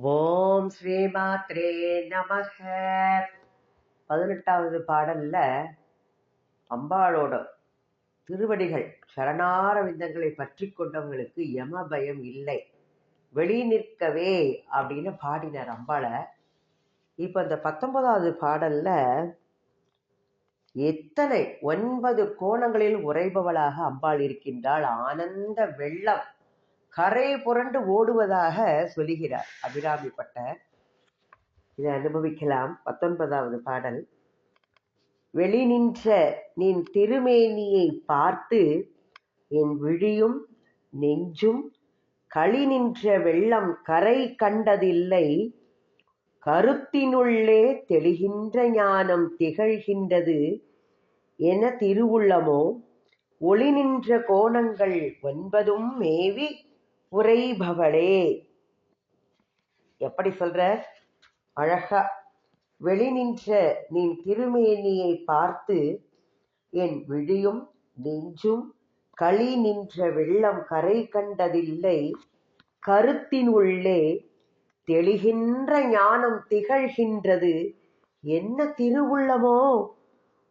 ஓம் ஸ்ரீமாத்ரே நமக. பதினெட்டாவது பாடல்ல அம்பாளோட திருவடிகள் சரணார விந்தங்களை பற்றி கொண்டவங்களுக்கு யம பயம் இல்லை. வெளி நிற்கவே அப்படின்னு பாடினார் அம்பாளை. இப்போ இந்த பத்தொன்பதாவது பாடல்ல எத்தனை ஒன்பது கோணங்களில் உறைபவளாக அம்பாள் இருக்கின்றாள்? ஆனந்த வெள்ளம். கரை புரண்டு ஓடுவதாக சொல்லுகிறார் அபிராமி பட்டர் இதை அனுபவிக்கலாம். பத்தொன்பதாவது பாடல். வெளி நின்ற நின் திருமேனியை பார்த்து என் விழியும் நெஞ்சும் களி நின்ற வெள்ளம் கரை கண்டதில்லை. கருத்தினுள்ளே தெளிகின்ற ஞானம் திகழ்கின்றது. என திருவுள்ளமோ ஒளி நின்ற கோணங்கள் ஒன்பதும் மேவி உரைபவளே எப்படி சொல்ற? அழகா. வெளிநின்ற நின் திருமேனியை பார்த்து என் விழியும் நெஞ்சும் களி நின்ற வெள்ளம் கரை கண்டதில்லை. கருத்தினுள்ளே தெளிகின்ற ஞானம் திகழ்கின்றது. என்ன திருவுள்ளமோ?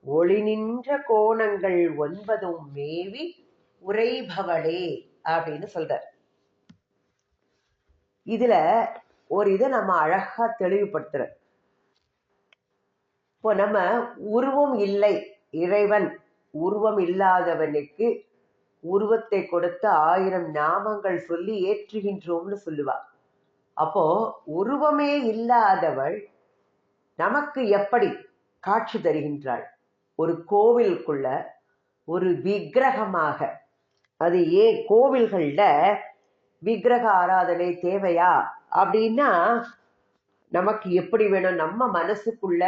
ஒளி நின்ற கோணங்கள் ஒன்பதும் மேவி உரைபவளே அப்படின்னு சொல்றார். இதுல ஒரு இதை நம்ம அழகா தெளிவுபடுத்துற இப்போ நம்ம உருவம் இல்லை இறைவன் உருவம் இல்லாதவனுக்கு உருவத்தை கொடுத்த ஆயிரம் நாமங்கள் சொல்லி ஏற்றுகின்றோம்னு சொல்லுவா. அப்போ உருவமே இல்லாதவள் நமக்கு எப்படி காட்சி தருகின்றாள்? ஒரு கோவிலுக்குள்ள ஒரு விக்கிரகமாக. அது ஏன் கோவில்கள்ல விக்கிரக ஆராதனை தேவையா? அப்படின்னா நமக்கு எப்படி வேணும்? நம்ம மனசுக்குள்ள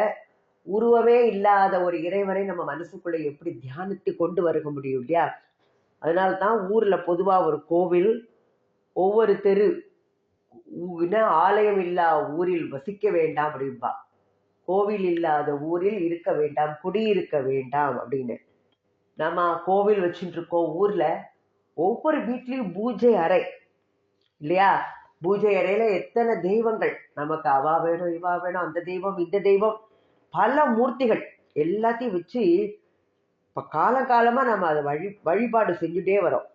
உருவமே இல்லாத ஒரு இறைவனை நம்ம மனசுக்குள்ள எப்படி தியானித்து கொண்டு வருக முடியும் இல்லையா? அதனால தான் ஊரில் பொதுவாக ஒரு கோவில் ஒவ்வொரு தெரு ஆலயம் இல்லா ஊரில் வசிக்க வேண்டாம் அப்படின்பா கோவில் இல்லாத ஊரில் இருக்க வேண்டாம் குடியிருக்க வேண்டாம் அப்படின்னு. நம்ம கோவில் வச்சுட்டு இருக்கோம் ஊர்ல ஒவ்வொரு வீட்லயும் பூஜை அறை. இல்லையா? பூஜை அறையில எத்தனை தெய்வங்கள்? நமக்கு அவா வேணும் இவா வேணும் அந்த தெய்வம் இந்த தெய்வம். பல மூர்த்திகள் எல்லாத்தையும் வச்சு இப்ப காலகாலமா நம்ம அதை வழி வழிபாடு செஞ்சுட்டே வரோம்.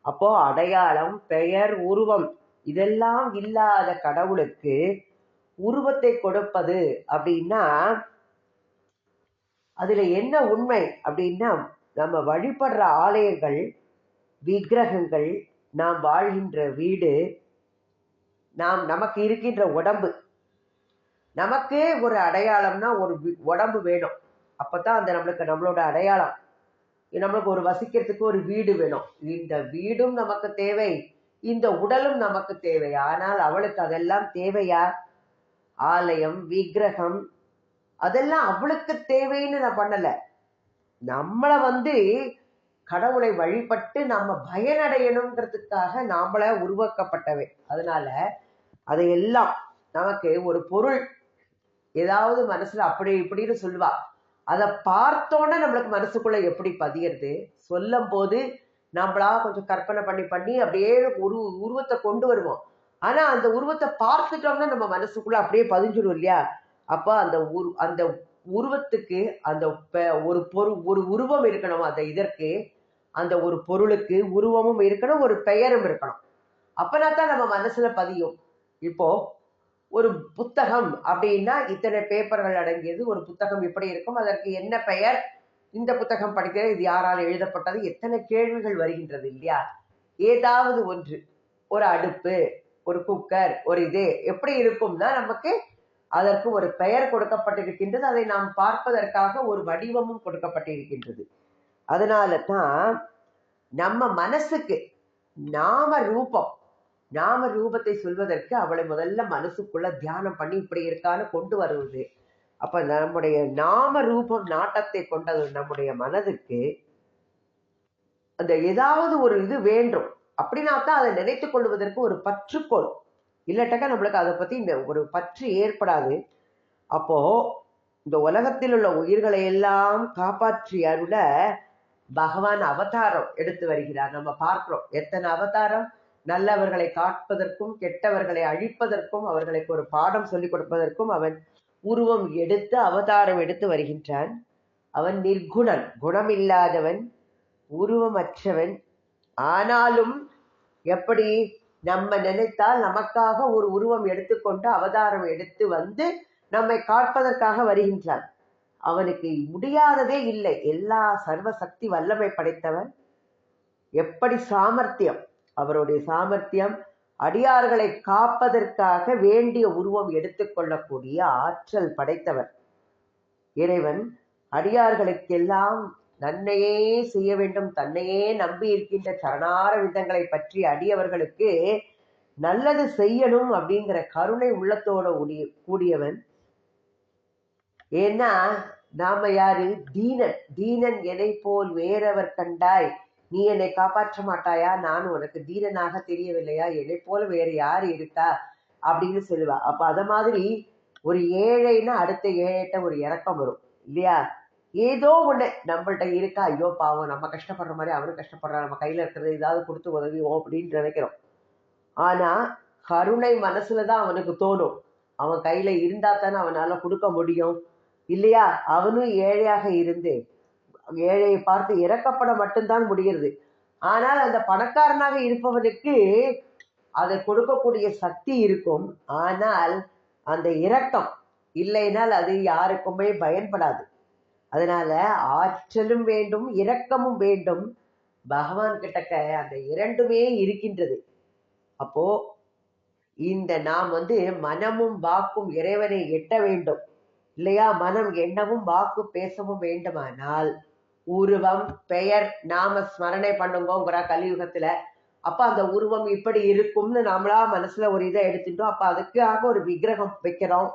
அப்போ அடையாளம் பெயர் உருவம் இதெல்லாம் இல்லாத கடவுளுக்கு உருவத்தை கொடுப்பது அப்படின்னா அதுல என்ன உண்மை அப்படின்னா நம்ம வழிபடுற ஆலயங்கள் விக்கிரகங்கள் நாம் வாழ்கின்ற வீடு நாம் நமக்கு இருக்கின்ற உடம்பு. நமக்கே ஒரு அடையாளம்னா ஒரு வி- உடம்பு வேணும். அப்பதான் அந்த நம்மளுக்கு நம்மளோட அடையாளம். நம்மளுக்கு ஒரு வசிக்கிறதுக்கு ஒரு வீடு வேணும். இந்த வீடும் நமக்கு தேவை. இந்த உடலும் நமக்கு தேவை. ஆனால் அவளுக்கு அதெல்லாம் தேவையா? ஆலயம் விக்கிரகம் அதெல்லாம் அவளுக்கு தேவைன்னு நான் பண்ணல. நம்மளை வந்து கடவுளை வழிபட்டு நம்ம பயனடையணுங்கிறதுக்காக நாமள உருவாக்கப்பட்டவை. அதனால அதையெல்லாம் நமக்கு ஒரு பொருள் ஏதாவது மனசுல அப்படி இப்படின்னு சொல்லுவா. அதை பார்த்தோன்னே நம்மளுக்கு மனசுக்குள்ள எப்படி பதியறது? சொல்லும் போது நம்மளா கொஞ்சம் கற்பனை பண்ணி பண்ணி அப்படியே உரு உருவத்தை கொண்டு வருவோம். ஆனா அந்த உருவத்தை பார்த்துட்டோம்னா நம்ம மனசுக்குள்ள அப்படியே பதிஞ்சிடும் இல்லையா? அப்ப அந்த உரு அந்த உருவத்துக்கு அந்த ஒரு பொரு ஒரு உருவம் இருக்கணும். அந்த இதற்கு அந்த ஒரு பொருளுக்கு உருவமும் இருக்கணும் ஒரு பெயரும் இருக்கணும். அப்பனா தான் நம்ம மனசுல பதியும். இப்போ ஒரு புத்தகம் அப்படின்னா இத்தனை பேப்பர்கள் அடங்கியது ஒரு புத்தகம் எப்படி இருக்கும் அதற்கு என்ன பெயர்? இந்த புத்தகம் படிக்கிற இது யாரால் எழுதப்பட்டது? எத்தனை கேள்விகள் வருகின்றது இல்லையா? ஏதாவது ஒன்று ஒரு அடுப்பு ஒரு குக்கர் ஒரு இது எப்படி இருக்கும்னா நமக்கு அதற்கு ஒரு பெயர் கொடுக்கப்பட்டிருக்கின்றது அதை நாம் பார்ப்பதற்காக ஒரு வடிவமும் கொடுக்கப்பட்டிருக்கின்றது. அதனால தான் நம்ம மனசுக்கு நாம ரூபம் நாம ரூபத்தை சொல்வதற்கு அவளை முதல்ல மனசுக்குள்ள தியானம் பண்ணி இப்படி இருக்கான்னு கொண்டு வருவது. அப்ப நம்முடைய நாம ரூபம் நாட்டத்தை கொண்டது நம்முடைய மனதுக்கு அந்த ஏதாவது ஒரு இது வேண்டும். அப்படின்னா தான் அதை நினைத்துக் கொள்வதற்கு ஒரு பற்றுக்கோள். இல்லாட்டாக்கா நம்மளுக்கு அதை பத்தி இந்த ஒரு பற்று ஏற்படாது. அப்போ இந்த உலகத்தில் உள்ள உயிர்களை எல்லாம் காப்பாற்றி அருள பகவான் அவதாரம் எடுத்து வருகிறார். நம்ம பார்க்கிறோம். எத்தனை அவதாரம்? நல்லவர்களை காட்பதற்கும் கெட்டவர்களை அழிப்பதற்கும் அவர்களுக்கு ஒரு பாடம் சொல்லிக் கொடுப்பதற்கும் அவன் உருவம் எடுத்து அவதாரம் எடுத்து வருகின்றான். அவன் நிர்குணன் குணமில்லாதவன் உருவமற்றவன். ஆனாலும் எப்படி நம்ம நினைத்தால் நமக்காக ஒரு உருவம் எடுத்துக்கொண்டு அவதாரம் எடுத்து வந்து நம்மை காப்பதற்காக வருகின்றான். அவனுக்கு முடியாததே இல்லை. எல்லா சர்வ சக்தி வல்லமை படைத்தவன். எப்படி சாமர்த்தியம்? அவருடைய சாமர்த்தியம் அடியார்களை காப்பதற்காக வேண்டிய உருவம் எடுத்துக்கொள்ளக்கூடிய ஆற்றல் படைத்தவர் இறைவன் அடியார்களுக்கெல்லாம் நன்மையே செய்ய வேண்டும் தன்னையே நம்பி இருக்கின்ற சரணார விதங்களை பற்றி அடியவர்களுக்கு நல்லது செய்யணும் அப்படிங்கிற கருணை உள்ளத்தோட உடைய கூடியவன். ஏன்னா நாம யாரு? தீனன். தீனன் என்னை போல் வேறவர் கண்டாய். நீ என்னை காப்பாற்ற மாட்டாயா? நான் உனக்கு தீனனாக தெரியவில்லையா? என்னை போல வேற யாரு இருக்கா? அப்படின்னு சொல்லுவா. அப்ப அத மாதிரி ஒரு ஏழைன்னா அடுத்த ஏழைட்ட ஒரு இறக்கம் வரும். இல்லையா? ஏதோ ஒண்ணு நம்மள்ட்ட இருக்கா? ஐயோ பாவம் நம்ம கஷ்டப்படுற மாதிரி அவரும் கஷ்டப்படுறா நம்ம கையில இருக்கிறது ஏதாவது கொடுத்து உதவிவோம் அப்படின்னு நினைக்கிறோம். ஆனா கருணை மனசுலதான் அவனுக்கு தோணும். அவன் கையில இருந்தா தானே அவனால கொடுக்க முடியும். இல்லையா? அவனும் ஏழையாக இருந்து ஏழையை பார்த்து இறக்கப்பட மட்டும்தான் முடிகிறது. ஆனால் அந்த பணக்காரனாக இருப்பவனுக்கு அதை கொடுக்கக்கூடிய சக்தி இருக்கும். ஆனால் அந்த இரக்கம் இல்லைனால் அது யாருக்குமே பயன்படாது. அதனால ஆற்றலும் வேண்டும் இரக்கமும் வேண்டும். பகவான் கிட்டக்க அந்த இரண்டுமே இருக்கின்றது. அப்போ இந்த நாம் வந்து மனமும் வாக்கும் இறைவனை எட்ட வேண்டும். இல்லையா? மனம் எண்ணவும் வாக்கு பேசவும் வேண்டுமானால் உருவம் பெயர் நாம ஸ்மரணை பண்ணுங்கோங்கிறா கலியுகத்துல. அப்ப அந்த உருவம் இப்படி இருக்கும்னு நாமளா மனசுல ஒரு இதை எடுத்துட்டோம் அப்ப அதுக்காக ஒரு விக்கிரகம் வைக்கிறோம்.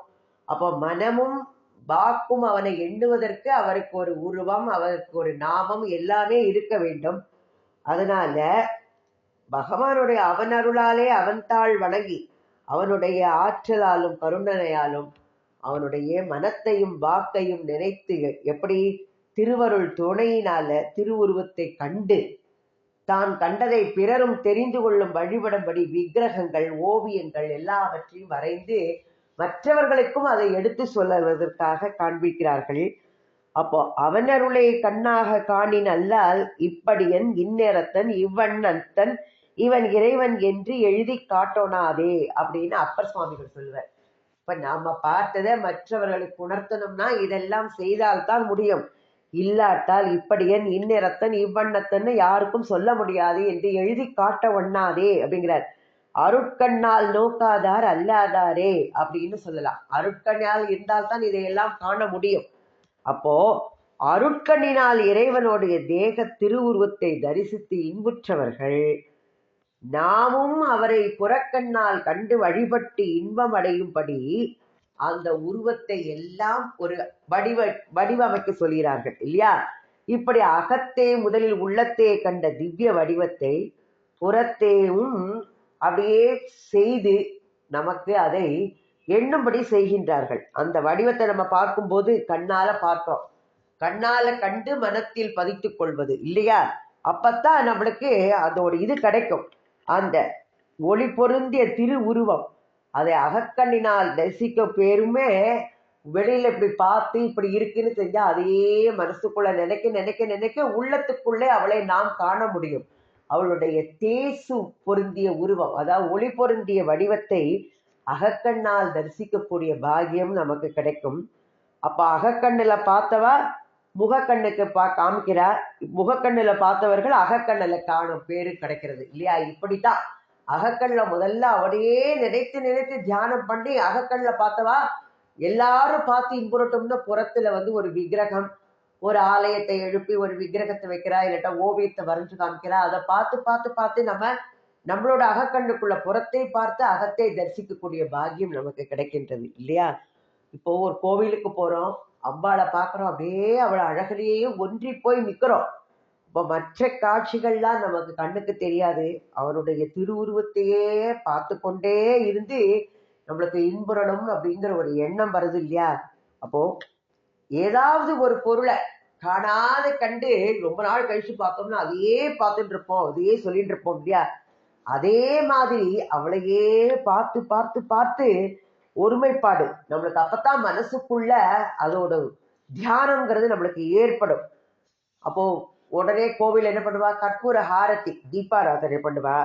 அப்போ மனமும் வாக்கும் அவனை எண்ணுவதற்கு அவருக்கு ஒரு உருவம் அவருக்கு ஒரு நாமம் எல்லாமே இருக்க வேண்டும். அதனால பகவானுடைய அவன் அருளாலே அவன் தாழ் வணங்கி அவனுடைய ஆற்றலாலும் கருணனையாலும் அவனுடைய மனத்தையும் வாக்கையும் நினைத்து எப்படி திருவருள் துணையினால திருவுருவத்தை கண்டு தான் கண்டதை பிறரும் தெரிந்து கொள்ளும் வழிபடும்படி விக்கிரகங்கள் ஓவியங்கள் எல்லாவற்றையும் வரைந்து மற்றவர்களுக்கும் அதை எடுத்து சொல்லுவதற்காக காண்பிக்கிறார்கள். அப்போ அவனருளை கண்ணாக காணின் அல்லால் இப்படியன் இந்நேரத்தன் இவ்வண்ணத்தன் இவன் இறைவன் என்று எழுதி காட்டோனாதே அப்படின்னு அப்பர் சுவாமிகள் சொல்லுவார். இப்ப நாம பார்த்ததை மற்றவர்களுக்கு உணர்த்தணும்னா இதெல்லாம் செய்தால்தான் முடியும். இல்லாட்டால் இப்படியன் இந்நிறத்தன் இவ்வண்ணத்தன்னு யாருக்கும் சொல்ல முடியாது என்று எழுதி காட்ட ஒண்ணாதே அப்படிங்கிறார். அருட்கண்ணால் நோக்காதார் அல்லாதாரே அப்படின்னு சொல்லலாம். அருட்கண்ணால் இருந்தால்தான் இதையெல்லாம் காண முடியும். அப்போ அருட்கண்ணினால் இறைவனுடைய தேக திருவுருவத்தை தரிசித்து இன்புற்றவர்கள் நாமும் அவரை புறக்கண்ணால் கண்டு வழிபட்டு இன்பம் அடையும்படி அந்த உருவத்தை எல்லாம் ஒரு வடிவ வடிவமைக்க சொல்கிறார்கள் இல்லையா? இப்படி அகத்தே முதலில் உள்ளத்தே கண்ட திவ்ய வடிவத்தை புறத்தேவும் அப்படியே செய்து நமக்கு அதை எண்ணும்படி செய்கின்றார்கள். அந்த வடிவத்தை நம்ம பார்க்கும்போது கண்ணால பார்த்தோம். கண்ணால கண்டு மனத்தில் பதித்துக் கொள்வது இல்லையா? அப்பத்தான் நம்மளுக்கு அதோட இது கிடைக்கும். அந்த ஒளி பொருந்திய திரு உருவம் அதை அகக்கண்ணினால் தரிசிக்க பேருமே வெளியில இப்படி பார்த்து இப்படி இருக்குன்னு செஞ்சா அதையே மனசுக்குள்ள நினைக்க நினைக்க நினைக்க உள்ளத்துக்குள்ளே அவளை நாம் காண முடியும். அவளுடைய தேசு பொருந்திய உருவம் அதாவது ஒளி பொருந்திய வடிவத்தை அகக்கண்ணால் தரிசிக்கக்கூடிய பாகியம் நமக்கு கிடைக்கும். அப்ப அகக்கண்ணில் பார்த்தவா? முகக்கண்ணுக்கு பா காமிக்கிறா முகக்கண்ணுல பார்த்தவர்கள் அகக்கண்ணில் காணும் பேரு கிடைக்கிறது. இல்லையா? இப்படித்தான். அகக்கண்ணில் முதல்ல அவனையே நினைத்து நினைத்து தியானம் பண்ணி அகக்கண்ணில் பார்த்தவா? எல்லாரும் பார்த்து இன்புறட்டும்னு புறத்துல வந்து ஒரு விக்கிரகம் ஒரு ஆலயத்தை எழுப்பி ஒரு விக்கிரகத்தை வைக்கிறா இல்லாட்டா ஓவியத்தை வரைஞ்சு காமிக்கிறா. அதை பார்த்து பார்த்து பார்த்து நம்ம நம்மளோட அகக்கண்ணுக்குள்ள புறத்தை பார்த்து அகத்தை தரிசிக்கக்கூடிய பாக்கியம் நமக்கு கிடைக்கின்றது. இல்லையா? இப்போ ஒரு கோவிலுக்கு போறோம். அம்பாளை பார்க்குறோம் அப்படியே அவளை அழகிலேயே ஒன்றி போய் நிற்கிறோம் இப்போ மற்ற காட்சிகள்லாம் நமக்கு கண்ணுக்கு தெரியாது. அவனுடைய திருவுருவத்தையே பார்த்து கொண்டே இருந்து நம்மளுக்கு இன்புறணும் அப்படிங்கிற ஒரு எண்ணம் வருது இல்லையா? அப்போ ஏதாவது ஒரு பொருளை காணாத கண்டு ரொம்ப நாள் கழிச்சு பார்த்தோம்னா அதையே பார்த்துட்டு இருப்போம் அதையே சொல்லிட்டு இருப்போம் இல்லையா? அதே மாதிரி அவளையே பார்த்து பார்த்து பார்த்து ஒருமைப்பாடு. நம்மளுக்கு அப்பத்தான் மனசுக்குள்ள அதோட தியானம்ங்கிறது நம்மளுக்கு ஏற்படும். அப்போ உடனே கோவில் என்ன பண்ணுவா? கற்பூர ஹாரத்தி தீபாராதனை பண்ணுவா.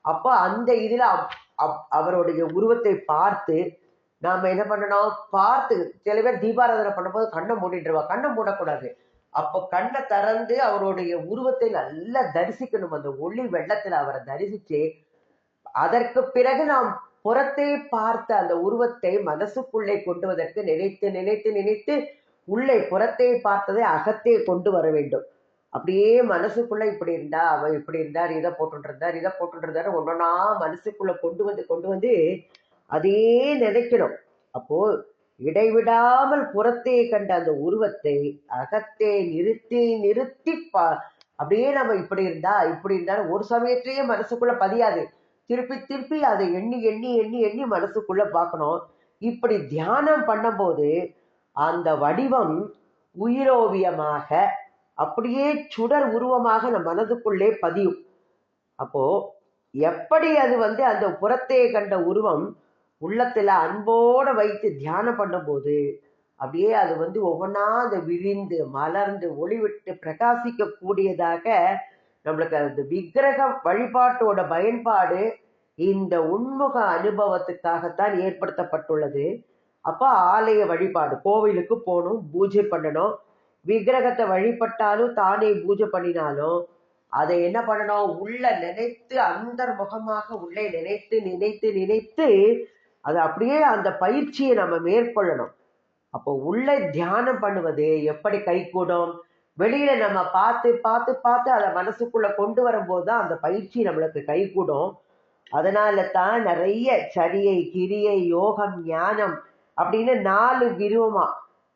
அப்போ அந்த இதுல அவருடைய உருவத்தை பார்த்து நாம என்ன பண்ணணும்? பார்த்து சில பேர் தீபாராதனை பண்ணும்போது கண்ணை மூடிட்டுருவா. கண்ணை மூடக்கூடாது. அப்போ கண்ணை திறந்து அவருடைய உருவத்தை நல்லா தரிசிக்கணும். அந்த ஒளி வெள்ளத்துல அவரை தரிசிச்சு அதற்கு பிறகு நாம் புறத்தை பார்த்த அந்த உருவத்தை மனசுக்குள்ளே கொண்டு வதற்கு நினைத்து நினைத்து நினைத்து உள்ளே புறத்தை பார்த்ததை அகத்தே கொண்டு வர வேண்டும். அப்படியே மனசுக்குள்ள இப்படி இருந்தா அவன் இப்படி இருந்தார் இதை போட்டுட்டு இருந்தார் இதை போட்டுட்டு இருந்தார் ஒன்னொன்னா மனசுக்குள்ள கொண்டு வந்து கொண்டு வந்து அதே நினைக்கணும். அப்போ இடைவிடாமல் புறத்தே கண்ட அந்த உருவத்தை அகத்தே நிறுத்தி நிறுத்தி பா அப்படியே நம்ம இப்படி இருந்தா இப்படி இருந்தாலும் ஒரு சமயத்திலேயே மனசுக்குள்ள பதியாது. திருப்பி திருப்பி அதை எண்ணி எண்ணி எண்ணி எண்ணி மனசுக்குள்ள பார்க்கணும். இப்படி தியானம் பண்ணும்போது அந்த வடிவம் உயிரோவியமாக அப்படியே சுடர் உருவமாக நம் மனதுக்குள்ளே பதியும். அப்போ எப்படி அது வந்து அந்த புறத்தே கண்ட உருவம் உள்ளத்துல அன்போட வைத்து தியானம் பண்ணும்போது அப்படியே அது வந்து ஒவ்வொன்றா அந்த விரிந்து மலர்ந்து ஒளிவிட்டு பிரகாசிக்க கூடியதாக நம்மளுக்கு அந்த விக்கிரக வழிபாட்டோட பயன்பாடு இந்த உண்முக அனுபவத்துக்காகத்தான் ஏற்படுத்தப்பட்டுள்ளது. அப்ப ஆலய வழிபாடு கோவிலுக்கு போகணும் பூஜை பண்ணணும். விக்கிரகத்தை வழிபட்டாலும் தானே பூஜை பண்ணினாலும் அதை என்ன பண்ணணும்? உள்ள நினைத்து அந்தர்முகமாக உள்ளே நினைத்து நினைத்து நினைத்து அது அப்படியே அந்த பயிற்சியை நம்ம மேற்கொள்ளணும். அப்போ உள்ள தியானம் பண்ணுவது எப்படி கைகூடும்? வெளியில நம்ம பார்த்து பார்த்து பார்த்து அதை மனசுக்குள்ள கொண்டு வரும்போது தான் அந்த பயிற்சி நம்மளுக்கு கைகூடும். அதனால தான் நிறைய சரியை கிரியை யோகம் ஞானம் அப்படின்னு நாலு விருவமா.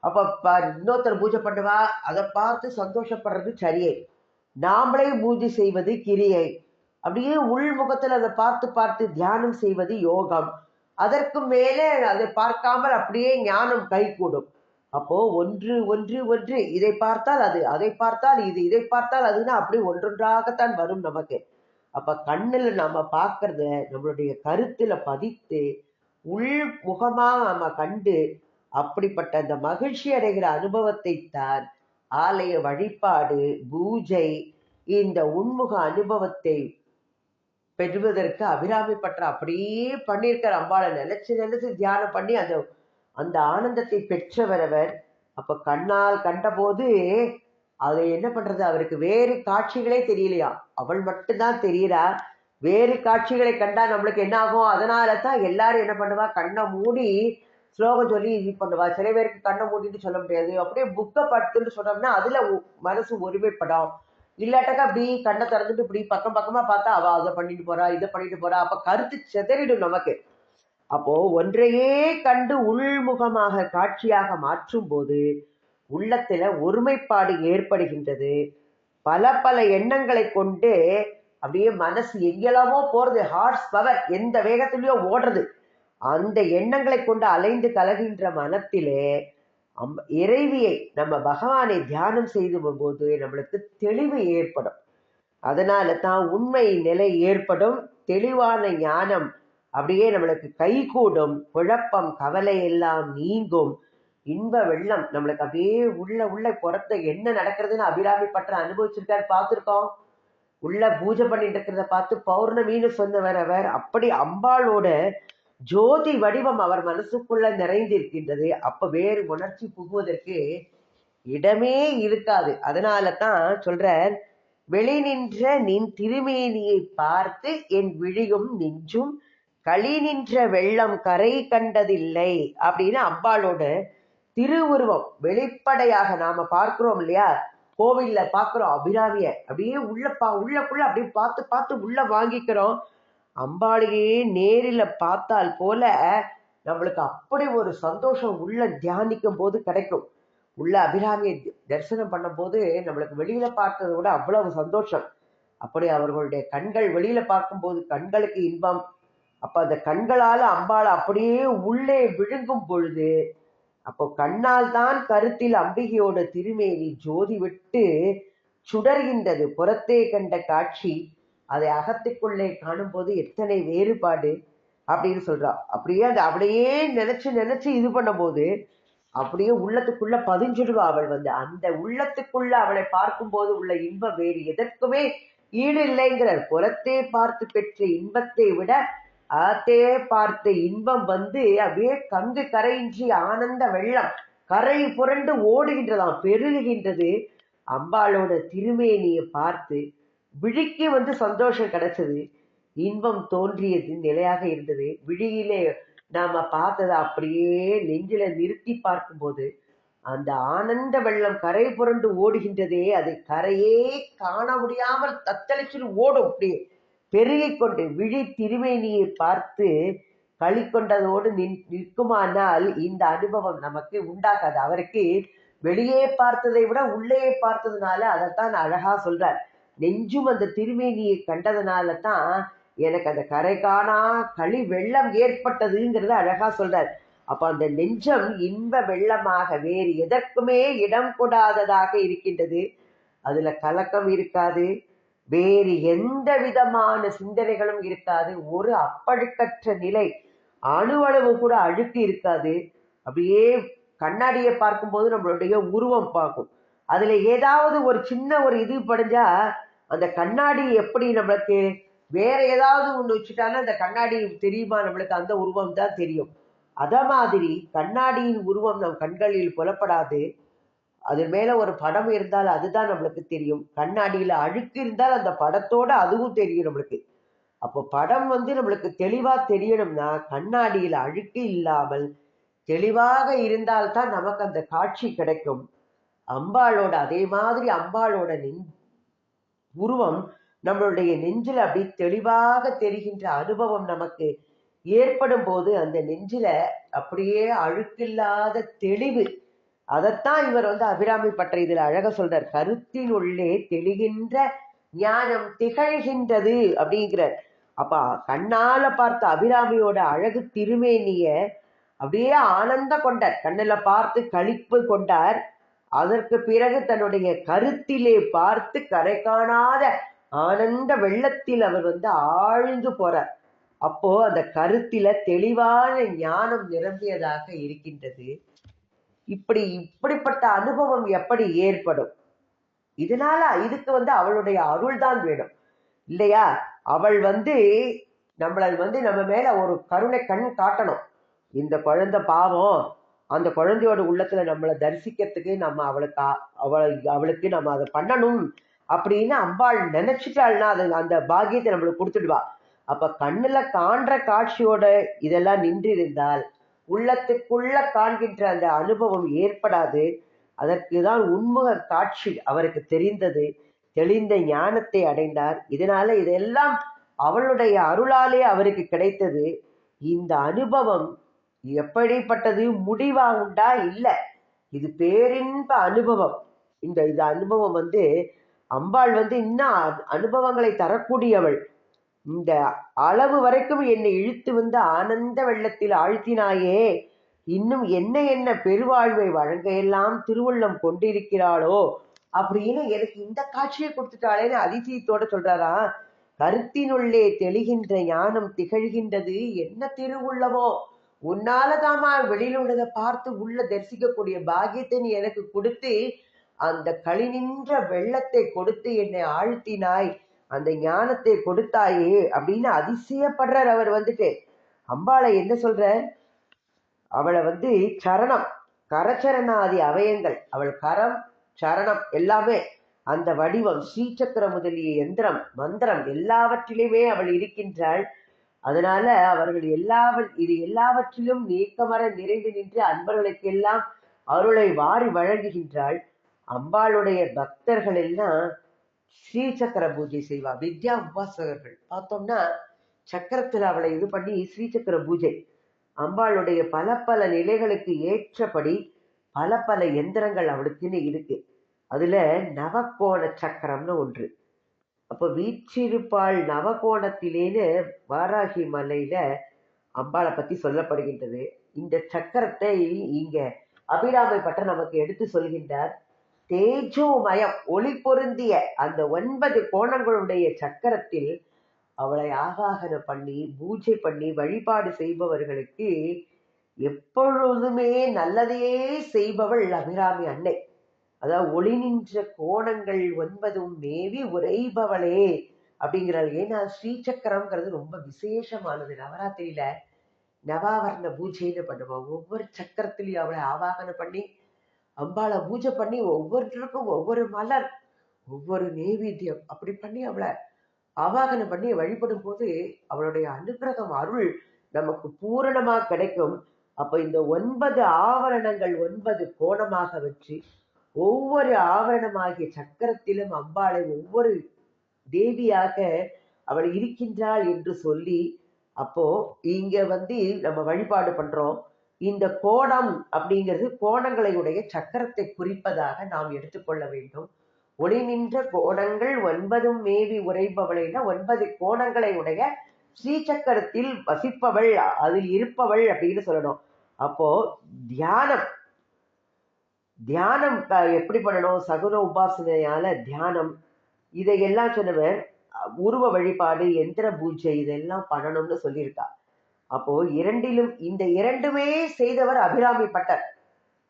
அப்ப இன்னொருத்தர் பூஜை பண்ணுவா அதை பார்த்து சந்தோஷப்படுறது சரியை. நாமளே பூஜை செய்வது கிரியை. அப்படியே உள்முகத்துல அதை பார்த்து பார்த்து தியானம் செய்வது யோகம். அதற்கு மேலே அதை பார்க்காமல் அப்படியே ஞானம் கைகூடும். அப்போ ஒன்று ஒன்று ஒன்று. இதை பார்த்தால் அது அதை பார்த்தால் இது இதை பார்த்தால் அதுன்னா அப்படி ஒன்றொன்றாகத்தான் வரும் நமக்கு. அப்ப கண்ணுல நம்ம பார்க்கறத நம்மளுடைய கருத்துல பதித்து உள் முகமா நம்ம கண்டு அப்படிப்பட்ட அந்த மகிழ்ச்சி அடைகிற அனுபவத்தை தான் ஆலய வழிபாடு பூஜை இந்த உண்முக அனுபவத்தை பெறுவதற்கு அபிராமி பற்ற அப்படியே பண்ணியிருக்கிற அம்பாளை நினைச்சு நினைச்சு தியானம் பண்ணி அந்த அந்த ஆனந்தத்தை பெற்றவர் அவர் அப்ப கண்ணால் கண்டபோது அதை என்ன பண்றது? அவருக்கு வேறு காட்சிகளே தெரியலையா? அவள் மட்டும்தான் தெரியறா. வேறு காட்சிகளை கண்டா நம்மளுக்கு என்ன ஆகும்? அதனால தான் எல்லாரும் என்ன பண்ணுவா? கண்ணை மூடி ஸ்லோகம் சொல்லி இது பண்ணுவா. சில பேருக்கு கண்ணை மூடிட்டு சொல்ல முடியாது. அப்படியே புக்கை படுத்துன்னு சொன்னோம்னா அதுல மனசு ஒருமைப்படும். இல்லாட்டாக்கா அப்படி கண்ணை திறந்துட்டு இப்படி பக்கம் பக்கமா பார்த்தா அவ அதை பண்ணிட்டு போறா இதை பண்ணிட்டு போறா. அப்ப கருத்து செதறிடும் நமக்கு. அப்போ ஒன்றையே கண்டு உள்முகமாக காட்சியாக மாற்றும் போது உள்ளத்துல ஒருமைப்பாடு ஏற்படுகின்றது. பல பல எண்ணங்களை கொண்டு அப்படியே மனசு எங்கெல்லாமோ போறது ஹார்ஸ் பவர் எந்த வேகத்திலயோ ஓடுறது. அந்த எண்ணங்களை கொண்டு அலைந்து கலகின்ற மனத்திலே அம் இறைவியை நம்ம பகவானை தியானம் செய்து போது நம்மளுக்கு தெளிவு ஏற்படும். அதனால தான் உண்மை நிலை ஏற்படும். தெளிவான ஞானம் அப்படியே நம்மளுக்கு கைகூடும் குழப்பம் கவலை எல்லாம் நீங்கும். இன்ப வெள்ளம் நம்மளுக்கு அப்படியே உள்ள உள்ள புறத்த என்ன நடக்கிறதுன்னு அபிராமி பற்ற அனுபவிச்சிருக்காரு பார்த்துருக்கோம். உள்ள பூஜை பண்ணிட்டு இருக்கிறத பார்த்து பௌர்ணமின்னு சொன்னவர் அவர். அப்படி அம்பாளோட ஜோதி வடிவம் அவர் மனசுக்குள்ள நிறைந்திருக்கின்றது. அப்ப வேறு உணர்ச்சி புகுவதற்கு இடமே இருக்காது. அதனால தான் சொல்ற வெளி நின்ற நின் திருமேனியை பார்த்து என் விழியும் நெஞ்சும் களி நின்ற வெள்ளம் கரை கண்டதில்லை அப்படின்னு அம்பாளோட திருவுருவம் வெளிப்படையாக நாம பார்க்கிறோம் இல்லையா? கோவில்ல பார்க்கிறோம் அபிராமிய. அப்படியே உள்ள பா உள்ளக்குள்ள அப்படியே பார்த்து பார்த்து உள்ள வாங்கிக்கிறோம். அம்பாளையே நேரில் பார்த்தால் போல நம்மளுக்கு அப்படி ஒரு சந்தோஷம் உள்ள தியானிக்கும் போது கிடைக்கும். உள்ள அபிராமியை தரிசனம் தரிசனம் பண்ணும்போது நம்மளுக்கு வெளியில பார்த்ததை விட அவ்வளவு சந்தோஷம். அப்படி அவர்களுடைய கண்கள் வெளியில பார்க்கும்போது கண்களுக்கு இன்பம் அப்ப அந்த கண்களால அம்பாள் அப்படியே உள்ளே விழுங்கும் பொழுது அப்போ கண்ணால் தான் கருத்தில் அம்பிகையோட திருமேனி ஜோதி விட்டு சுடர்கின்றது. புறத்தே கண்ட காட்சி அதை அகத்துக்குள்ளே காணும்போது எத்தனை வேறுபாடு அப்படின்னு சொல்றா. அப்படியே அதை அப்படியே நினைச்சு நினைச்சு இது பண்ணும்போது அப்படியே உள்ளத்துக்குள்ள பதிஞ்சிடுவா அவள் வந்து. அந்த உள்ளத்துக்குள்ள அவளை பார்க்கும்போது உள்ள இன்பம் வேறு எதற்குமே ஈடு இல்லைங்கிறார். புறத்தே பார்த்து பெற்ற இன்பத்தை விட ஆத்தே பார்த்த இன்பம் வந்து அப்படியே கங்கு கரையின்றி ஆனந்த வெள்ளம். கரை புரண்டு ஓடுகின்றதாம் பெருகுகின்றது. அம்பாளோட திருமேனியை பார்த்து விழிக்கு வந்து சந்தோஷம் கிடைச்சது. இன்பம் தோன்றியது நிலையாக இருந்தது. விழியிலே நாம பார்த்ததை அப்படியே நெஞ்சில நிறுத்தி பார்க்கும்போது அந்த ஆனந்த வெள்ளம் கரை புரண்டு ஓடுகின்றதே அது கரையே காண முடியாமல் தத்தளிச்சு ஓடும் அப்படியே. பெருகிக் கொண்டு விழி திருமேனியை பார்த்து களி கொண்டதோடு நின் நிற்குமானால் இந்த அனுபவம் நமக்கு உண்டாகாது. அவருக்கு வெளியே பார்த்ததை விட உள்ளே பார்த்ததுனால அதைத்தான் அழகா சொல்றார். நெஞ்சும் அந்த திருமேனியை கண்டதுனால தான் எனக்கு அந்த கரை காணா களி வெள்ளம் ஏற்பட்டதுங்கிறத அழகா சொல்றார். அப்ப அந்த நெஞ்சம் இன்ப வெள்ளமாக வேறு எதற்குமே இடம் கூடாததாக இருக்கின்றது. அதுல கலக்கம் இருக்காது. வேறு எந்த விதமான சிந்தனைகளும் இருக்காது. ஒரு அப்பழுக்கற்ற நிலை அணுவளவு கூட அழுக்கு இருக்காது. அப்படியே கண்ணாடியை பார்க்கும்போது நம்மளுடைய உருவம் பார்க்கும். அதுல ஏதாவது ஒரு சின்ன ஒரு இது படைஞ்சா அந்த கண்ணாடி எப்படி நம்மளுக்கு வேற ஏதாவது ஒண்ணு வச்சுட்டாலும் அந்த கண்ணாடி தெரியுமா? நம்மளுக்கு அந்த உருவம் தான் தெரியும். அத மாதிரி கண்ணாடியின் உருவம் நம் கண்களில் புலப்படாது. அது மேல ஒரு படம் இருந்தால் அதுதான் நம்மளுக்கு தெரியும். கண்ணாடியில அழுக்கு இருந்தால் அந்த படத்தோட அதுவும் தெரியும் நம்மளுக்கு. அப்போ படம் வந்து நம்மளுக்கு தெளிவா தெரியணும்னா கண்ணாடியில் அழுக்கு இல்லாமல் தெளிவாக இருந்தால்தான் நமக்கு அந்த காட்சி கிடைக்கும். அம்பாளோட அதே மாதிரி அம்பாளோட நெஞ் உருவம் நம்மளுடைய நெஞ்சில் அப்படி தெளிவாக தெரிகின்ற அனுபவம் நமக்கு ஏற்படும் போது அந்த நெஞ்சில அப்படியே அழுக்கில்லாத தெளிவு அதைத்தான் இவர் வந்து அபிராமி பற்ற இதுல அழக சொல்றார். கருத்தின் உள்ளே தெளிகின்ற ஞானம் திகழ்கின்றது அப்படிங்கிறார். அப்ப கண்ணால பார்த்த அபிராமியோட அழகு திருமேனிய அப்படியே ஆனந்த கொண்டார். கண்ணில பார்த்து களிப்பு கொண்டார். அதற்கு பிறகு தன்னுடைய கருத்திலே பார்த்து கரை காணாத ஆனந்த வெள்ளத்தில் அவர் வந்து ஆழ்ந்து போறார். அப்போ அந்த கருத்தில தெளிவான ஞானம் நிரம்பியதாக இருக்கின்றது. இப்படி இப்படிப்பட்ட அனுபவம் எப்படி ஏற்படும்? இதனால இதுக்கு வந்து அவளுடைய அருள் தான் வேணும். இல்லையா? அவள் வந்து நம்மளை வந்து நம்ம மேல ஒரு கருணை கண் காட்டணும். இந்த குழந்தை பாவம் அந்த குழந்தையோட உள்ளத்துல நம்மளை தரிசிக்கிறதுக்கு நம்ம அவளுக்கு அவளை அவளுக்கு நம்ம அதை பண்ணணும் அப்படின்னு அம்பாள் நினைச்சிட்டாள்னா அது அந்த பாக்கியத்தை நம்மளுக்கு கொடுத்துடுவா. அப்ப கண்ணுல காண்ற காட்சியோட இதெல்லாம் நின்றிருந்தால் உள்ளத்துக்குள்ள காண்கின்ற அந்த அனுபவம் ஏற்படாது. அதற்கு தான் உண்முக காட்சி அவருக்கு தெரிந்தது. தெளிந்த ஞானத்தை அடைந்தார். இதனால இதெல்லாம் அவளுடைய அருளாலே அவருக்கு கிடைத்தது. இந்த அனுபவம் எப்படிப்பட்டது? முடிவா உண்டா இல்ல. இது பேரின்ப அனுபவம். இந்த இது அனுபவம் வந்து அம்பாள் வந்து இன்னும் அனுபவங்களை தரக்கூடியவள். இந்த அளவு வரைக்கும் என்னை இழுத்து வந்து ஆனந்த வெள்ளத்தில் ஆழ்த்தினாயே. இன்னும் என்ன என்ன பெருவாழ்வை வழங்க எல்லாம் திருவுள்ளம் கொண்டிருக்கிறாளோ அப்படின்னு எனக்கு இந்த காட்சியை கொடுத்துட்டாளேன்னு அதிசயத்தோட சொல்றாரா? கருத்தினுள்ளே தெளிகின்ற ஞானம் திகழ்கின்றது என்ன திருவுள்ளமோ உன்னால தாமா வெளியில உள்ளதை பார்த்து உள்ள தரிசிக்கக்கூடிய பாகியத்தை நீ எனக்கு கொடுத்து அந்த களி நின்ற வெள்ளத்தை கொடுத்து என்னை ஆழ்த்தினாய். அந்த ஞானத்தை கொடுத்தாயே அப்படின்னு அதிசயப்படுறார் அவர் வந்துட்டு. அம்பாளை என்ன சொல்ற அவளை வந்து சரணம் கரச்சரணாதி அவயங்கள். அவள் கரம் சரணம் எல்லாமே அந்த வடிவம் ஸ்ரீசக்கர முதலிய எந்திரம் மந்திரம் எல்லாவற்றிலுமே அவள் இருக்கின்றாள். அதனால அவர்கள் எல்லாவ இது எல்லாவற்றிலும் நீக்கமர நிறைந்து நின்று அன்பர்களுக்கெல்லாம் அருளை வாரி வழங்குகின்றாள். அம்பாளுடைய பக்தர்கள் எல்லாம் ஸ்ரீசக்கர பூஜை செய்வா. வித்யா உபாசகர்கள் பார்த்தோம்னா சக்கரத்தில் அவளை இது பண்ணி ஸ்ரீசக்கர பூஜை. அம்பாளுடைய பல பல நிலைகளுக்கு ஏற்றபடி பல பல எந்திரங்கள் அவளுக்குன்னு இருக்கு. அதுல நவகோண சக்கரம்னு ஒன்று. அப்போ வீச்சிருப்பாள் நவகோணத்திலேன்னு வாராகி மலையில அம்பாளை பத்தி சொல்லப்படுகின்றது. இந்த சக்கரத்தை இங்க அபிராமை பற்ற நமக்கு எடுத்து சொல்கின்றார். தேஜோமயம் ஒளி பொருந்திய அந்த ஒன்பது கோணங்களுடைய சக்கரத்தில் அவளை ஆகாகன பண்ணி பூஜை பண்ணி வழிபாடு செய்பவர்களுக்கு எப்பொழுதுமே நல்லதையே செய்பவள் அபிராமி அன்னை. அதாவது ஒளி நின்ற கோணங்கள் ஒன்பதும் மேவி உரைபவளே அப்படிங்கிறாள். ஏன்னா ஸ்ரீசக்கரம்ங்கிறது ரொம்ப விசேஷமானது. நவராத்திரியில நவாவரண பூஜைன்னு பண்ணுவோம். ஒவ்வொரு சக்கரத்திலையும் அவளை ஆவாகனம் பண்ணி அம்பாளை பூஜை பண்ணி ஒவ்வொருத்தருக்கும் ஒவ்வொரு மலர் ஒவ்வொரு நெய்வேத்தியம். அப்படி பண்ணி அவளை ஆவாகனம் பண்ணி வழிபடும் போது அவளுடைய அனுகிரகம் அருள் நமக்கு பூரணமா கிடைக்கும். அப்ப இந்த ஒன்பது ஆவரணங்கள் ஒன்பது கோணமாக வச்சு ஒவ்வொரு ஆவரணமாகிய சக்கரத்திலும் அம்பாளை ஒவ்வொரு தேவியாக அவள் இருக்கின்றாள் என்று சொல்லி அப்போ இங்க வந்து நம்ம வழிபாடு பண்றோம். இந்த கோணம் அப்படிங்கிறது கோணங்களையுடைய சக்கரத்தை குறிப்பதாக நாம் எடுத்துக்கொள்ள வேண்டும். ஒளி நின்ற கோணங்கள் ஒன்பதும் மேவி உரைபவளைனா ஒன்பது கோணங்களை உடைய ஸ்ரீசக்கரத்தில் வசிப்பவள் அதில் இருப்பவள் அப்படின்னு சொல்லணும். அப்போ தியானம். தியானம் எப்படி பண்ணணும்? சகுன உபாசனையால தியானம். இதையெல்லாம் சொன்னவர் உருவ வழிபாடு எந்திர பூஜை இதெல்லாம் பண்ணணும்னு சொல்லியிருக்கா. அப்போ இரண்டிலும் இந்த இரண்டுமே செய்தவர் அபிராமி பட்டர்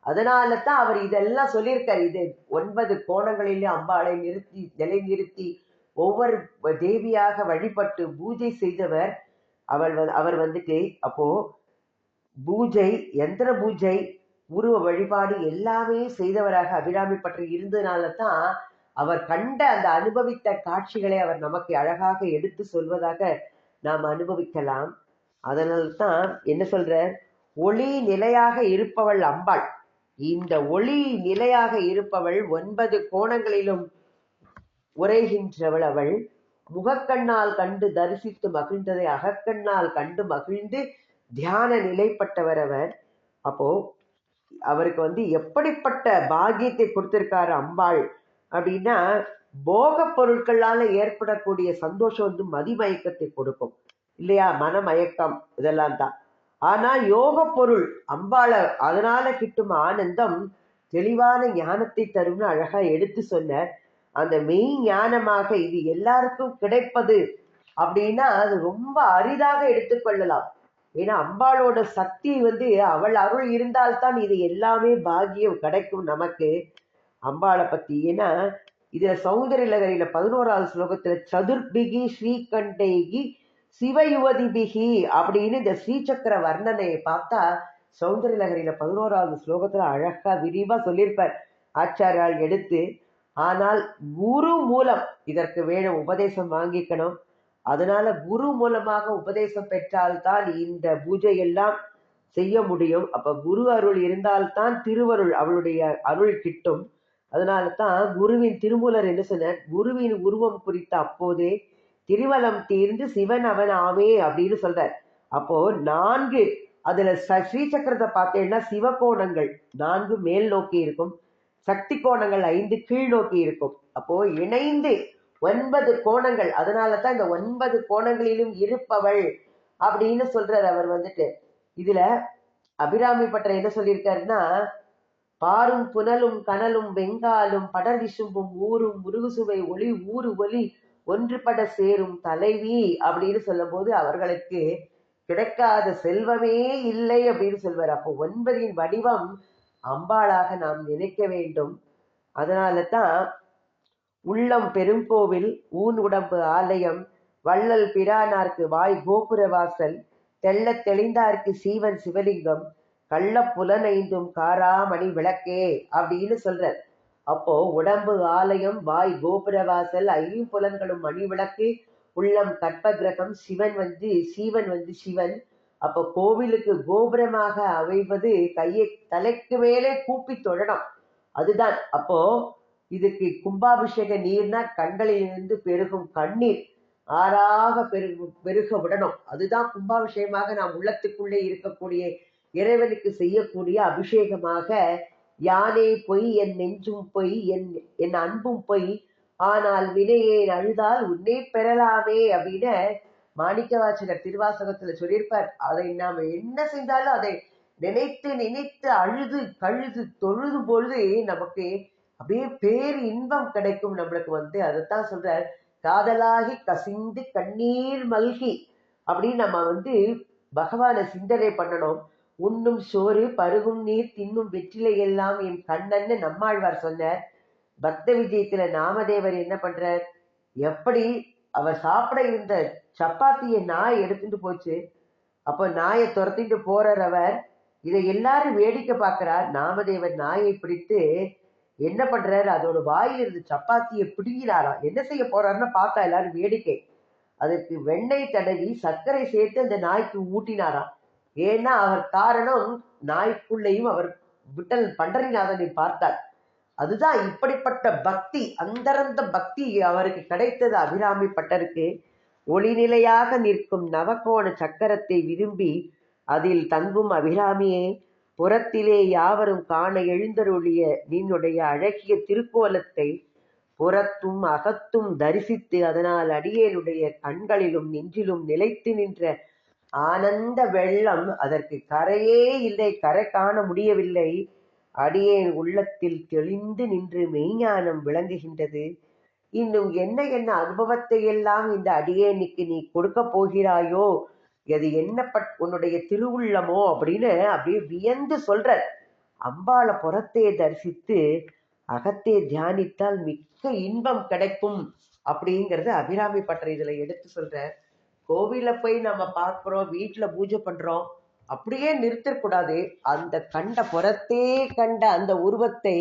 அதனால தான் அவர் இதெல்லாம் சொல்லியிருக்கார். இது ஒன்பது கோணங்களிலே அம்பாளை நிறுத்தி நிலை நிறுத்தி ஒவ்வொரு தேவியாக வழிபட்டு பூஜை செய்தவர் அவள் அவர் வந்துட்டு அப்போ பூஜை யந்திர பூஜை உருவ வழிபாடு எல்லாமே செய்தவராக அபிராமி பற்றி இருந்ததுனால தான் அவர் கண்ட அந்த அனுபவித்த காட்சிகளை அவர் நமக்கு அழகாக எடுத்து சொல்வதாக நாம் அனுபவிக்கலாம். அதனால தான் என்ன சொல்ற? ஒளி நிலையாக இருப்பவள் அம்பாள். இந்த ஒளி நிலையாக இருப்பவள் ஒன்பது கோணங்களிலும் உரைகின்றவள் அவள். முகக்கண்ணால் கண்டு தரிசித்து மகிழ்ந்ததை அகக்கண்ணால் கண்டு மகிழ்ந்து தியான நிலைப்பட்டவர் அவர். அப்போ அவருக்கு வந்து எப்படிப்பட்ட பாக்கியத்தை கொடுத்திருக்காரு அம்பாள் அப்படின்னா போக பொருட்களால ஏற்படக்கூடிய சந்தோஷம் வந்து மதிமயக்கத்தை கொடுக்கும். இல்லையா? மனமயக்கம் இதெல்லாம் தான் ஆனா யோக பொருள் அம்பாள அதனால கிட்டும் ஆனந்தம் தெளிவான ஞானத்தை தரும்னு அழகா எடுத்து சொன்ன அந்த மெய் ஞானமாக இது எல்லாருக்கும் கிடைப்பது அப்படின்னா அது ரொம்ப அரிதாக எடுத்துக்கொள்ளலாம் ஏன்னா அம்பாளோட சக்தி வந்து அவள் அருள் இருந்தால்தான் இது எல்லாமே பாக்கியம் கிடைக்கும் நமக்கு. அம்பாளை பத்தி ஏன்னா இதுல சௌந்தரிய லகரியில பதினோராவது ஸ்லோகத்துல சதுர்பிகி ஸ்ரீகண்டேகி சிவயுவதிபிகி அப்படின்னு இந்த ஸ்ரீசக்கர வர்ணனையை பார்த்தா சௌந்தரிய நகரில பதினோராவது ஸ்லோகத்துல அழகா விரிவா சொல்லியிருப்பார். ஆச்சாரியால் எடுத்து ஆனால் குரு மூலம் இதற்கு வேணும் உபதேசம் வாங்கிக்கணும். அதனால குரு மூலமாக உபதேசம் பெற்றால்தான் இந்த பூஜை எல்லாம் செய்ய முடியும். அப்ப குரு அருள் இருந்தால்தான் திருவருள் அவளுடைய அருள் கிட்டும். அதனால தான் குருவின் திருமூலர் என்ன சொன்னார்? குருவின் உருவம் குறித்த அப்போதே திருவலம் தீர்ந்து சிவன் அவன் ஆமே அப்படின்னு சொல்றார். அப்போ நான்கு அதுல ஸ்ரீ சக்கரத்தை பார்த்தேன்னா சிவகோணங்கள் நான்கு மேல் நோக்கி இருக்கும். சக்தி கோணங்கள் ஐந்து கீழ் நோக்கி இருக்கும். அப்போ இணைந்து ஒன்பது கோணங்கள் அதனால தான் இந்த ஒன்பது கோணங்களிலும் இருப்பவள் அப்படின்னு சொல்றார் அவர் வந்துட்டு. இதுல அபிராமி பற்ற என்ன சொல்லியிருக்காருன்னா பாரும் புனலும் கனலும் வெங்காலும் படர் விசும்பும் ஊரும் முருகுசுவை ஒளி ஊரு ஒலி ஒன்றுபட சேரும் தலைவி அப்படின்னு சொல்லும்போது அவர்களுக்கு கிடைக்காத செல்வமே இல்லை அப்படின்னு சொல்வார். அப்போ ஒன்பதின் வடிவம் அம்பாளாக நாம் நினைக்க வேண்டும். அதனால தான் உள்ளம் பெருங்கோவில் ஊன் உடம்பு ஆலயம் வள்ளல் பிரானார்க்கு வாய் கோபுரவாசல் தெள்ள தெளிந்தார்க்கு சீவன் சிவலிங்கம் கள்ள புலனைந்தும் காராமணி விளக்கே அப்படின்னு சொல்றார். அப்போ உடம்பு ஆலயம் வாய் கோபுரவாசல் ஐம்புலன்களும் மணி விளக்கு உள்ளம் கற்பகிரகம் சிவன் வந்து சீவன் வந்து சிவன். அப்போ கோவிலுக்கு கோபுரமாக அமைவது கையை தலைக்கு மேலே கூப்பி தொழணும் அதுதான். அப்போ இதுக்கு கும்பாபிஷேக நீர்னா கண்களிலிருந்து பெருகும் கண்ணீர். ஆறாக பெருகு பெருக விடணும். அதுதான் கும்பாபிஷேகமாக நாம் உள்ளத்துக்குள்ளே இருக்கக்கூடிய இறைவனுக்கு செய்யக்கூடிய அபிஷேகமாக யானே பொய் என் நெஞ்சும் பொய் என் என் அன்பும் பொய். ஆனால் வினையேன் அழுதால் உன்னே பெறலாமே அப்படின்னு மாணிக்கவாசகர் திருவாசகத்துல சொல்லியிருப்பார். அதை நாம என்ன செய்தாலும் அதை நினைத்து நினைத்து அழுது கழுது தொழுது பொழுது நமக்கு அப்படியே பேர் இன்பம் கிடைக்கும் நம்மளுக்கு வந்து. அதைத்தான் சொல்றார். காதலாகி கசிந்து கண்ணீர் மல்கி அப்படின்னு நம்ம வந்து பகவானை சிந்தனை பண்ணணும். உண்ணும் சோறு பருகும் நீர் தின்னும் வெற்றிலை எல்லாம் என் கண்ணன்னு நம்மாழ்வார் சொன்னார். பக்த விஜயத்துல நாமதேவர் என்ன பண்றார்? எப்படி அவர் சாப்பிட இருந்த சப்பாத்தியை நாய் எடுத்துட்டு போச்சு. அப்போ நாயை துரத்திட்டு போறார் அவர். இதை எல்லாரும் வேடிக்கை பார்க்கிறார். நாமதேவர் நாயை பிடித்து என்ன பண்றாரு? அதோட வாயில் இருந்து சப்பாத்தியை பிடுங்கினாராம் என்ன செய்ய போறாருன்னு பார்த்தா எல்லாரும் வேடிக்கை. அதுக்கு வெண்ணெய் தடவி சர்க்கரை சேர்த்து அந்த நாய்க்கு ஊட்டினாராம். ஏன்னா அவர் காரணம் நாய்க்குள்ளேயும் அவர் விட்டல் பண்டரிநாதனை பார்த்தார். அதுதான் இப்படிப்பட்ட பக்தி அந்தரந்த பக்தி அவருக்கு கிடைத்தது. அபிராமி பட்டருக்கு ஒளிநிலையாக நிற்கும் நவகோண சக்கரத்தை விரும்பி அதில் தங்கும் அபிராமியே புறத்திலே யாவரும் காண எழுந்தருளிய நின்னுடைய அழகிய திருக்கோலத்தை புறத்தும் அகத்தும் தரிசித்து அதனால் அடியேனுடைய கண்களிலும் நெஞ்சிலும் நிலைத்து நின்ற ஆனந்த வெள்ளம் அதற்கு கரையே இல்லை கரை காண முடியவில்லை. அடியேன் உள்ளத்தில் தெளிந்து நின்று மெய்ஞானம் விளங்குகின்றது. இன்னும் என்ன என்ன அனுபவத்தை எல்லாம் இந்த அடியேனுக்கு நீ கொடுக்க போகிறாயோ? அது என்ன பட் உன்னுடைய திருவுள்ளமோ? அப்படின்னு அப்படியே வியந்து சொல்ற அம்பாளை புறத்தே தரிசித்து அகத்தே தியானித்தால் மிக்க இன்பம் கிடைக்கும் அப்படிங்கிறது அபிராமி பற்ற இதுல எடுத்து சொல்ற கோவில போய் நம்ம பார்க்குறோம் வீட்டில் பூஜை பண்ணுறோம் அப்படியே நிறுத்தக்கூடாது அந்த கண்ட புறத்தே கண்ட அந்த உருவத்தை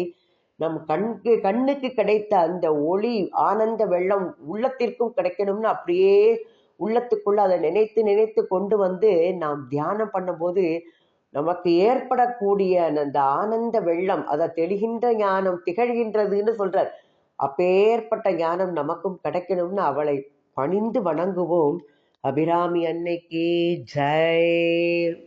நம் கண்கு கண்ணுக்கு கிடைத்த அந்த ஒளி ஆனந்த வெள்ளம் உள்ளத்திற்கும் கிடைக்கணும்னு அப்படியே உள்ளத்துக்குள்ள அதை நினைத்து நினைத்து கொண்டு வந்து நாம் தியானம் பண்ணும்போது நமக்கு ஏற்படக்கூடிய அந்த ஆனந்த வெள்ளம் அதை தெளிகின்ற ஞானம் திகழ்கின்றதுன்னு சொல்றார். அப்பேற்பட்ட ஞானம் நமக்கும் கிடைக்கணும்னு அவளை பணிந்து வணங்குவோம். அபிராமி அன்னைக்கு ஜெய்